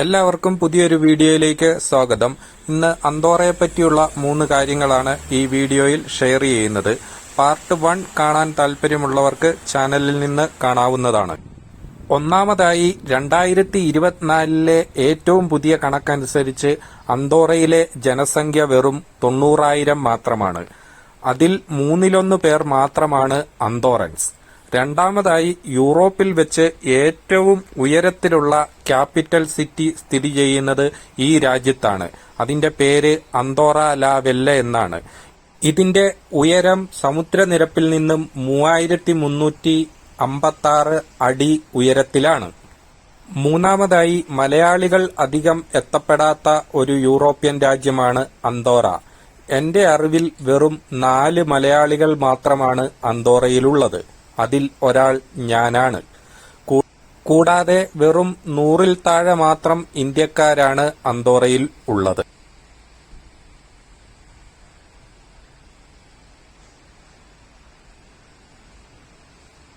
എല്ലാവർക്കും പുതിയൊരു വീഡിയോയിലേക്ക് സ്വാഗതം. ഇന്ന് അന്തോറയെ പറ്റിയുള്ള മൂന്ന് കാര്യങ്ങളാണ് ഈ വീഡിയോയിൽ ഷെയർ ചെയ്യുന്നത്. പാർട്ട് വൺ കാണാൻ താല്പര്യമുള്ളവർക്ക് ചാനലിൽ നിന്ന് കാണാവുന്നതാണ്. ഒന്നാമതായി രണ്ടായിരത്തി ഇരുപത്തിനാലിലെ ഏറ്റവും പുതിയ കണക്കനുസരിച്ച് അന്തോറയിലെ ജനസംഖ്യ വെറും തൊണ്ണൂറായിരം മാത്രമാണ്. അതിൽ മൂന്നിലൊന്ന് പേർ മാത്രമാണ് അന്തോറൻസ്. രണ്ടാമതായി യൂറോപ്പിൽ വെച്ച് ഏറ്റവും ഉയരത്തിലുള്ള ക്യാപിറ്റൽ സിറ്റി സ്ഥിതി ചെയ്യുന്നത് ഈ രാജ്യത്താണ്. അതിന്റെ പേര് അന്തോറ ലാ വെല്ല എന്നാണ്. ഇതിന്റെ ഉയരം സമുദ്രനിരപ്പിൽ നിന്നും മൂവായിരത്തി മുന്നൂറ്റി അമ്പത്തി ആറ് അടി ഉയരത്തിലാണ്. മൂന്നാമതായി മലയാളികൾ അധികം എത്തപ്പെടാത്ത ഒരു യൂറോപ്യൻ രാജ്യമാണ് അന്തോറ. എന്റെ അറിവിൽ വെറും നാല് മലയാളികൾ മാത്രമാണ് അന്തോറയിലുള്ളത്. അതിൽ ഒരാൾ ഞാനാണ്. കൂടാതെ വെറും നൂറിൽ താഴെ മാത്രം ഇന്ത്യക്കാരാണ് അന്തോറയിൽ ഉള്ളത്.